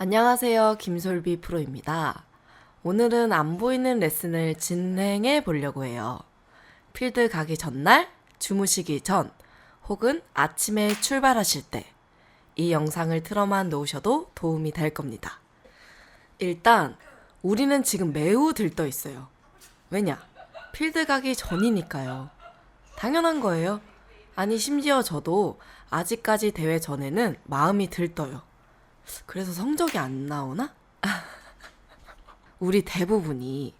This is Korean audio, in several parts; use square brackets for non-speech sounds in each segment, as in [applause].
안녕하세요. 김솔비 프로입니다. 오늘은 안 보이는 레슨을 진행해 보려고 해요. 필드 가기 전날, 주무시기 전, 혹은 아침에 출발하실 때, 이 영상을 틀어만 놓으셔도 도움이 될 겁니다. 일단, 우리는 지금 매우 들떠 있어요. 왜냐? 필드 가기 전이니까요. 당연한 거예요. 아니, 심지어 저도 아직까지 대회 전에는 마음이 들떠요. 그래서 성적이 안 나오나? [laughs] 우리 대부분이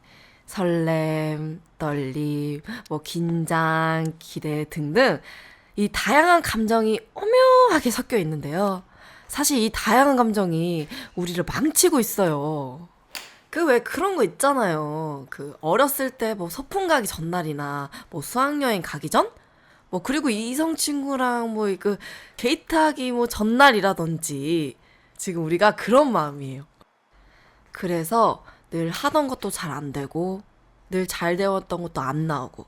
설렘, 떨림, 뭐 긴장, 기대 등등 이 다양한 감정이 오묘하게 섞여 있는데요. 사실 이 다양한 감정이 우리를 망치고 있어요. 그 왜 그런 거 있잖아요. 그 어렸을 때 뭐 소풍 가기 전날이나 뭐 수학여행 가기 전? 뭐 그리고 이성 친구랑 뭐그 데이트하기 뭐 전날이라든지 지금 우리가 그런 마음이에요. 그래서 늘 하던 것도 잘 안 되고 늘 잘 되었던 것도 안 나오고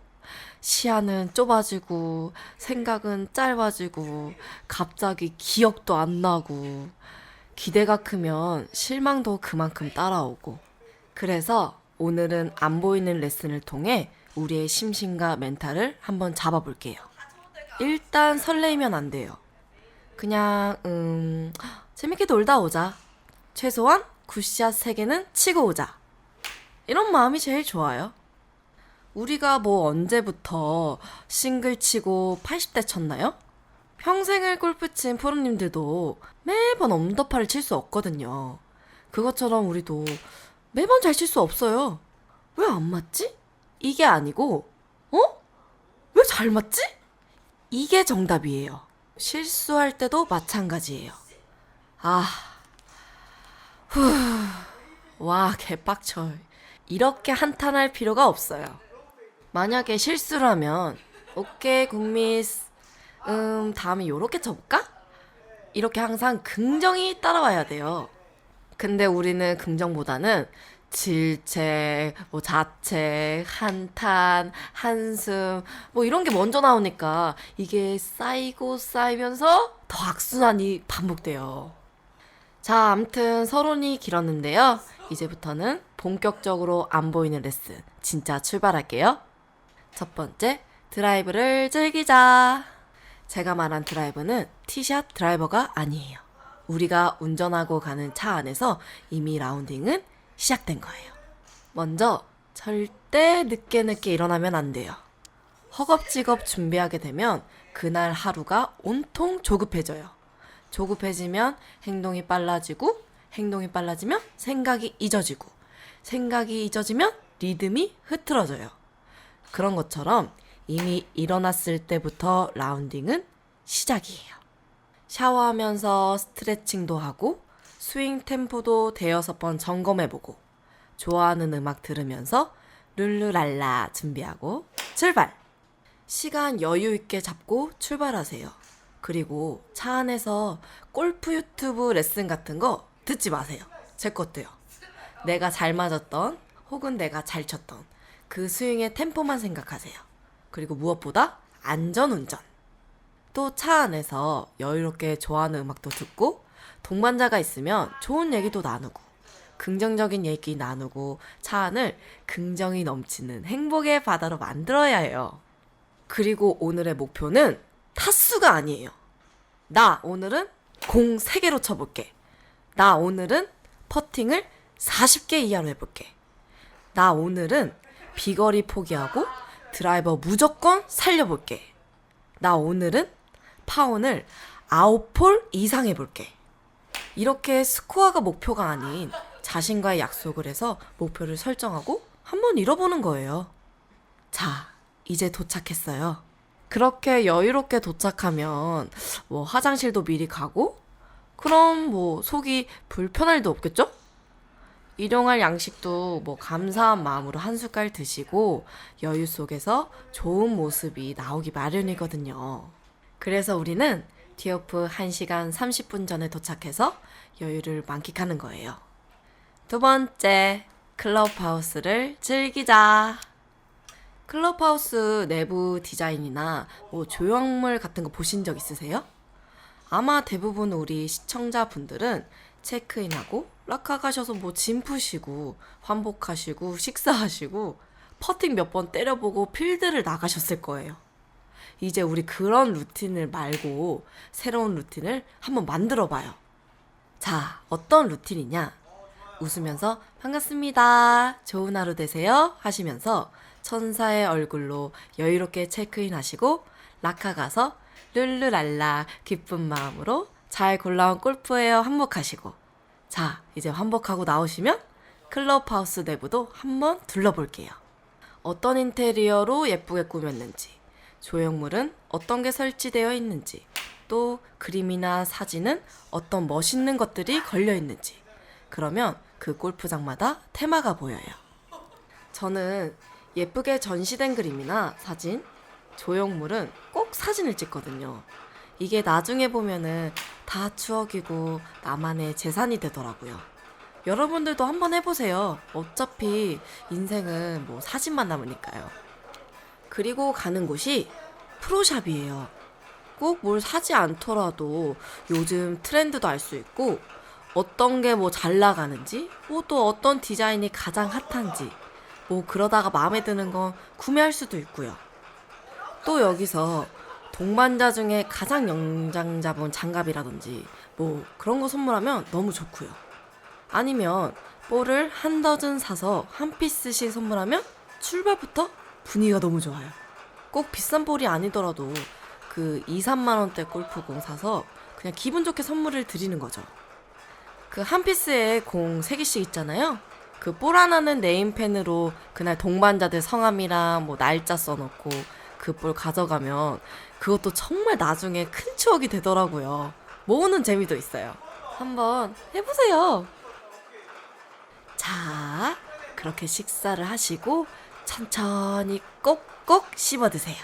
시야는 좁아지고 생각은 짧아지고 갑자기 기억도 안 나고 기대가 크면 실망도 그만큼 따라오고 그래서 오늘은 안 보이는 레슨을 통해 우리의 심신과 멘탈을 한번 잡아볼게요. 일단 설레이면 안 돼요. 그냥 음 재밌게 놀다 오자. 최소한 굿샷 3개는 치고 오자. 이런 마음이 제일 좋아요. 우리가 뭐 언제부터 싱글 치고 80대 쳤나요? 평생을 골프 친 프로님들도 매번 엄더파를 칠 수 없거든요. 그것처럼 우리도 매번 잘 칠 수 없어요. 왜 안 맞지? 이게 아니고, 어? 왜 잘 맞지? 이게 정답이에요. 실수할 때도 마찬가지예요. 아, 후, 와, 개빡쳐. 이렇게 한탄할 필요가 없어요. 만약에 실수를 하면, 오케이, 굿미스. 음, 다음에 요렇게 쳐볼까? 이렇게 항상 긍정이 따라와야 돼요. 근데 우리는 긍정보다는 질책, 뭐 자책, 한탄, 한숨, 뭐 이런 게 먼저 나오니까 이게 쌓이고 쌓이면서 더 악순환이 반복돼요. 자, 암튼 서론이 길었는데요. 이제부터는 본격적으로 안 보이는 레슨 진짜 출발할게요. 첫 번째, 드라이브를 즐기자. 제가 말한 드라이브는 티샷 드라이버가 아니에요. 우리가 운전하고 가는 차 안에서 이미 라운딩은 시작된 거예요. 먼저 절대 늦게 늦게 일어나면 안 돼요. 허겁지겁 준비하게 되면 그날 하루가 온통 조급해져요. 조급해지면 행동이 빨라지고 행동이 빨라지면 생각이 잊어지고 생각이 잊어지면 리듬이 흐트러져요. 그런 것처럼 이미 일어났을 때부터 라운딩은 시작이에요. 샤워하면서 스트레칭도 하고 스윙 템포도 대여섯 번 점검해보고 좋아하는 음악 들으면서 룰루랄라 준비하고 출발! 시간 여유 있게 잡고 출발하세요. 그리고 차 안에서 골프 유튜브 레슨 같은 거 듣지 마세요. 제 것도요. 내가 잘 맞았던 혹은 내가 잘 쳤던 그 스윙의 템포만 생각하세요. 그리고 무엇보다 안전 운전. 또 차 안에서 여유롭게 좋아하는 음악도 듣고 동반자가 있으면 좋은 얘기도 나누고 긍정적인 얘기 나누고 차 안을 긍정이 넘치는 행복의 바다로 만들어야 해요. 그리고 오늘의 목표는 타수가 아니에요. 나 오늘은 공 3개로 쳐볼게. 나 오늘은 퍼팅을 40개 이하로 해볼게. 나 오늘은 비거리 포기하고 드라이버 무조건 살려볼게. 나 오늘은 파운을 9폴 이상 해볼게. 이렇게 스코어가 목표가 아닌 자신과의 약속을 해서 목표를 설정하고 한번 잃어보는 거예요. 자, 이제 도착했어요. 그렇게 여유롭게 도착하면 뭐 화장실도 미리 가고 그럼 뭐 속이 불편할 일도 없겠죠? 일용할 양식도 뭐 감사한 마음으로 한 숟갈 드시고 여유 속에서 좋은 모습이 나오기 마련이거든요. 그래서 우리는 티오프 1시간 30분 전에 도착해서 여유를 만끽하는 거예요. 두 번째, 클럽하우스를 즐기자. 클럽하우스 내부 디자인이나 뭐 조형물 같은 거 보신 적 있으세요? 아마 대부분 우리 시청자분들은 체크인하고 락카 가셔서 뭐 짐 푸시고 환복하시고 식사하시고 퍼팅 몇 번 때려보고 필드를 나가셨을 거예요. 이제 우리 그런 루틴을 말고 새로운 루틴을 한번 만들어 봐요. 자, 어떤 루틴이냐? 웃으면서 반갑습니다. 좋은 하루 되세요. 하시면서 천사의 얼굴로 여유롭게 체크인 하시고 라카 가서 룰루랄라 기쁜 마음으로 잘 골라온 골프웨어 한복하시고 자, 이제 환복하고 나오시면 클럽하우스 내부도 한번 둘러볼게요. 어떤 인테리어로 예쁘게 꾸몄는지, 조형물은 어떤 게 설치되어 있는지, 또 그림이나 사진은 어떤 멋있는 것들이 걸려 있는지. 그러면 그 골프장마다 테마가 보여요. 저는 예쁘게 전시된 그림이나 사진, 조형물은 꼭 사진을 찍거든요. 이게 나중에 보면은 다 추억이고 나만의 재산이 되더라고요. 여러분들도 한번 해보세요. 어차피 인생은 뭐 사진만 남으니까요. 그리고 가는 곳이 프로샵이에요. 꼭 뭘 사지 않더라도 요즘 트렌드도 알 수 있고 어떤 게 뭐 잘 나가는지 뭐 또 어떤 디자인이 가장 핫한지 뭐 그러다가 마음에 드는 건 구매할 수도 있고요. 또 여기서 동반자 중에 가장 영장 잡은 장갑이라든지 뭐 그런 거 선물하면 너무 좋고요. 아니면 볼을 한 더즌 사서 한 피스씩 선물하면 출발부터 분위기가 너무 좋아요. 꼭 비싼 볼이 아니더라도 그 2, 3만 원대 골프공 사서 그냥 기분 좋게 선물을 드리는 거죠. 그 한 피스에 공 3개씩 있잖아요. 그 볼 하나는 네임펜으로 그날 동반자들 성함이랑 뭐 날짜 써놓고 그 볼 가져가면 그것도 정말 나중에 큰 추억이 되더라고요. 모으는 재미도 있어요. 한번 해보세요. 자, 그렇게 식사를 하시고 천천히 꼭꼭 씹어 드세요.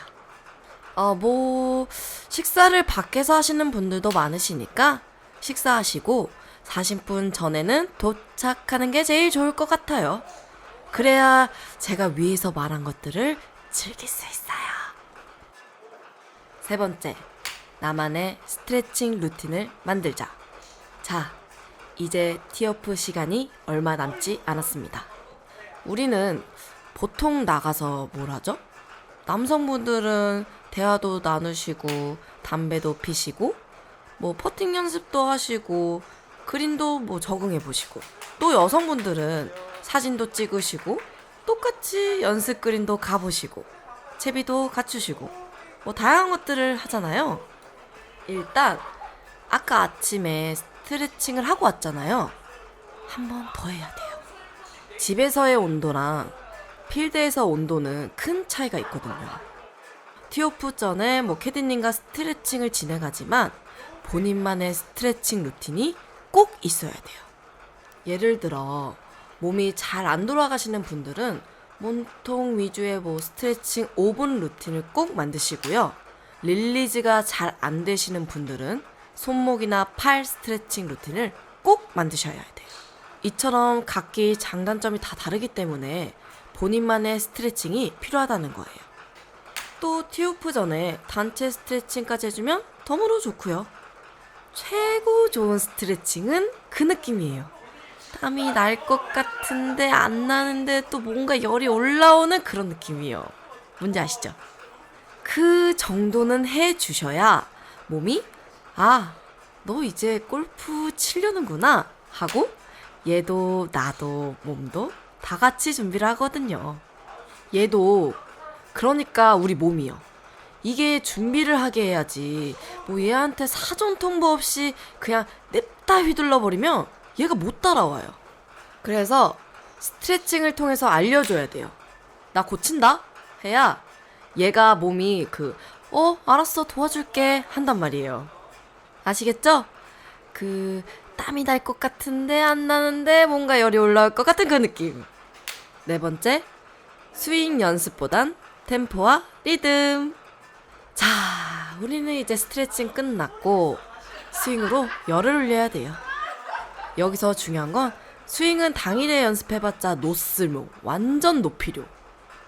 어, 뭐, 식사를 밖에서 하시는 분들도 많으시니까 식사하시고 40분 전에는 도착하는 게 제일 좋을 것 같아요. 그래야 제가 위에서 말한 것들을 즐길 수 있어요. 세 번째, 나만의 스트레칭 루틴을 만들자. 자, 이제 티어프 시간이 얼마 남지 않았습니다. 우리는 보통 나가서 뭘 하죠? 남성분들은 대화도 나누시고, 담배도 피시고, 뭐 퍼팅 연습도 하시고, 그림도 뭐 적응해 보시고, 또 여성분들은 사진도 찍으시고, 똑같이 연습 그림도 가보시고, 채비도 갖추시고, 뭐 다양한 것들을 하잖아요. 일단 아까 아침에 스트레칭을 하고 왔잖아요. 한 번 더 해야 돼요. 집에서의 온도랑 필드에서 온도는 큰 차이가 있거든요. 티오프 전에 뭐 캐디님과 스트레칭을 진행하지만 본인만의 스트레칭 루틴이 꼭 있어야 돼요. 예를 들어 몸이 잘 안 돌아가시는 분들은 몸통 위주의 뭐 스트레칭 5분 루틴을 꼭 만드시고요. 릴리즈가 잘 안 되시는 분들은 손목이나 팔 스트레칭 루틴을 꼭 만드셔야 돼요. 이처럼 각기 장단점이 다 다르기 때문에 본인만의 스트레칭이 필요하다는 거예요. 또 티오프 전에 단체 스트레칭까지 해주면 덤으로 좋고요. 최고 좋은 스트레칭은 그 느낌이에요. 땀이 날 것 같은데 안 나는데 또 뭔가 열이 올라오는 그런 느낌이에요. 뭔지 아시죠? 그 정도는 해 주셔야 몸이 아, 너 이제 골프 치려는구나 하고 얘도 나도 몸도 다 같이 준비를 하거든요. 얘도 그러니까 우리 몸이요. 이게 준비를 하게 해야지. 뭐 얘한테 사전 통보 없이 그냥 냅다 휘둘러 버리면 얘가 못 따라와요. 그래서 스트레칭을 통해서 알려줘야 돼요. 나 고친다? 해야 얘가 몸이 그, 어, 알았어, 도와줄게. 한단 말이에요. 아시겠죠? 그, 땀이 날 것 같은데 안 나는데 뭔가 열이 올라올 것 같은 그 느낌. 네 번째, 스윙 연습보단 템포와 리듬. 자, 우리는 이제 스트레칭 끝났고 스윙으로 열을 올려야 돼요. 여기서 중요한 건 스윙은 당일에 연습해봤자 노쓸모, 완전 노필요.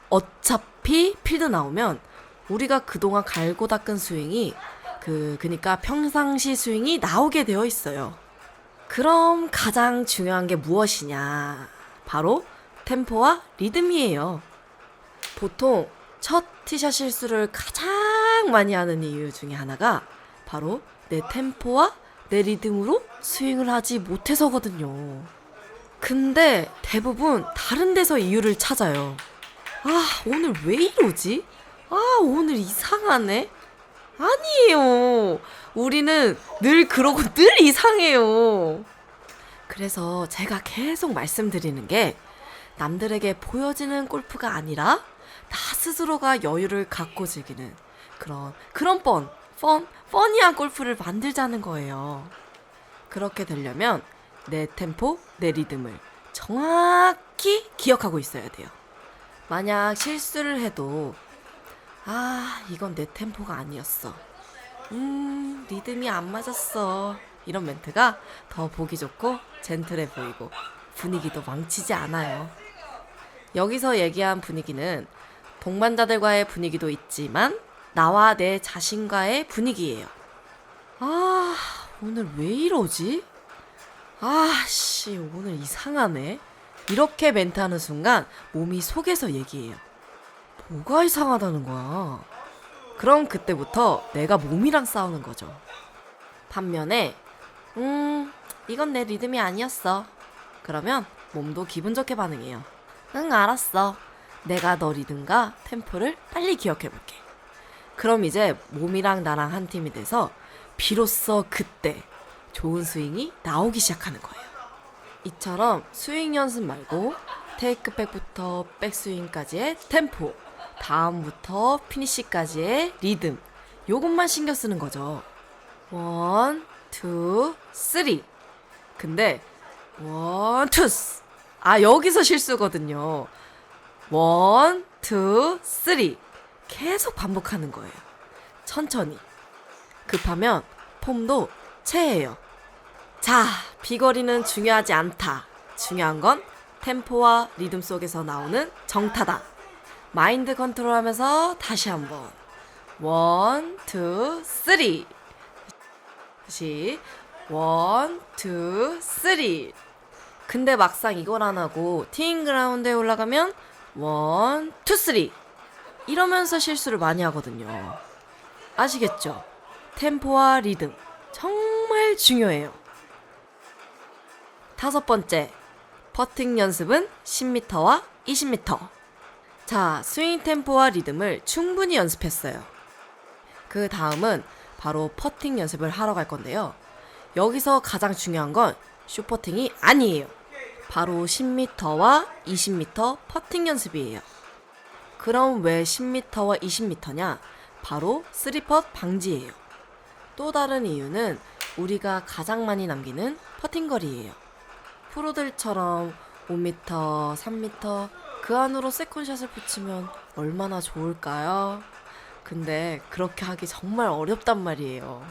어차피 필드 나오면 우리가 그동안 갈고 닦은 스윙이 그 그, 그니까 평상시 스윙이 나오게 되어 있어요. 그럼 가장 중요한 게 무엇이냐? 바로 템포와 리듬이에요. 보통 첫 티샷 실수를 가장 많이 하는 이유 중에 하나가 바로 내 템포와 내 리듬으로 스윙을 하지 못해서거든요. 근데 대부분 다른 데서 이유를 찾아요. 아, 오늘 왜 이러지? 아, 오늘 이상하네? 아니에요. 우리는 늘 그러고 늘 이상해요. 그래서 제가 계속 말씀드리는 게 남들에게 보여지는 골프가 아니라 나 스스로가 여유를 갖고 즐기는 그런 그런 뻔, 펀, 퍼니한 골프를 만들자는 거예요. 그렇게 되려면 내 템포, 내 리듬을 정확히 기억하고 있어야 돼요. 만약 실수를 해도 아, 이건 내 템포가 아니었어. 음, 리듬이 안 맞았어. 이런 멘트가 더 보기 좋고 젠틀해 보이고 분위기도 망치지 않아요. 여기서 얘기한 분위기는 동반자들과의 분위기도 있지만 나와 내 자신과의 분위기예요. 아, 오늘 왜 이러지? 아, 씨, 오늘 이상하네. 이렇게 멘트하는 순간 몸이 속에서 얘기해요. 뭐가 이상하다는 거야? 그럼 그때부터 내가 몸이랑 싸우는 거죠. 반면에, 음, 이건 내 리듬이 아니었어. 그러면 몸도 기분 좋게 반응해요. 응, 알았어. 내가 너 리듬과 템포를 빨리 기억해 볼게. 그럼 이제 몸이랑 나랑 한 팀이 돼서 비로소 그때 좋은 스윙이 나오기 시작하는 거예요. 이처럼 스윙 연습 말고 테이크백부터 백스윙까지의 템포, 다음부터 피니시까지의 리듬, 요것만 신경 쓰는 거죠. 원, 투, 쓰리. 근데 원, 투, 스. 아 여기서 실수거든요. 원, 투, 쓰리. 계속 반복하는 거예요. 천천히. 급하면 폼도 체해요. 자, 비거리는 중요하지 않다. 중요한 건 템포와 리듬 속에서 나오는 정타다. 마인드 컨트롤 하면서 다시 한번. 원, 투, 쓰리. 다시. 원, 투, 쓰리. 근데 막상 이걸 안 하고 티잉 그라운드에 올라가면 원, 투, 쓰리. 이러면서 실수를 많이 하거든요. 아시겠죠? 템포와 리듬. 정말 중요해요. 다섯 번째, 퍼팅 연습은 10m와 20m. 자, 스윙 템포와 리듬을 충분히 연습했어요. 그 다음은 바로 퍼팅 연습을 하러 갈 건데요. 여기서 가장 중요한 건 슈퍼팅이 아니에요. 바로 10m와 20m 퍼팅 연습이에요. 그럼 왜 10m와 20m냐? 바로 3펫 방지예요. 또 다른 이유는 우리가 가장 많이 남기는 퍼팅 거리예요. 프로들처럼 5m, 3m 그 안으로 세컨샷을 붙이면 얼마나 좋을까요? 근데 그렇게 하기 정말 어렵단 말이에요.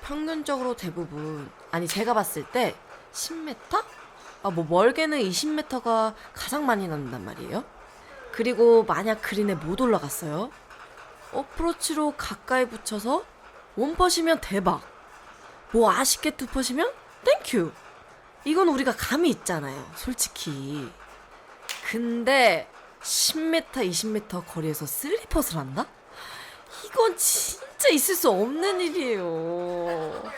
평균적으로 대부분 아니 제가 봤을 때 10m? 아 뭐 멀게는 20m가 가장 많이 남는단 말이에요. 그리고 만약 그린에 못 올라갔어요. 어프로치로 가까이 붙여서 원퍼시면 대박. 뭐 아쉽게 투퍼시면 땡큐. 이건 우리가 감이 있잖아요. 솔직히. 근데 10m, 20m 거리에서 슬리퍼를 한다? 이건 진짜 있을 수 없는 일이에요.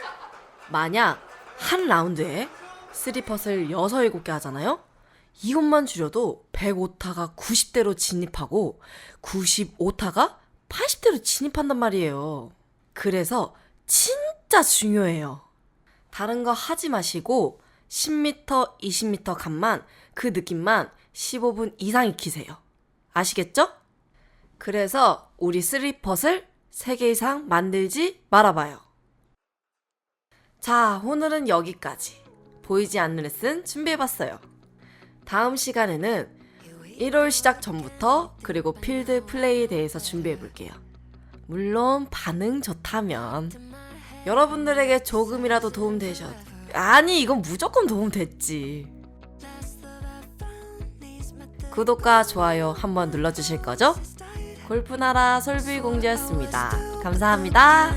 만약 한 라운드에 쓰리퍼스를 6, 7개 하잖아요? 이것만 줄여도 105타가 90대로 진입하고 95타가 80대로 진입한단 말이에요. 그래서 진짜 중요해요. 다른 거 하지 마시고 10m, 20m 간만 그 느낌만 15분 이상 익히세요. 아시겠죠? 그래서 우리 쓰리펫을 3개 이상 만들지 말아봐요. 자, 오늘은 여기까지. 보이지 않는 레슨 준비해봤어요. 다음 시간에는 1월 시작 전부터 그리고 필드 플레이에 대해서 준비해볼게요. 물론 반응 좋다면 여러분들에게 조금이라도 도움 되셨 아니 이건 무조건 도움 됐지 구독과 좋아요 한번 눌러주실 거죠? 골프나라 솔비공주였습니다. 감사합니다.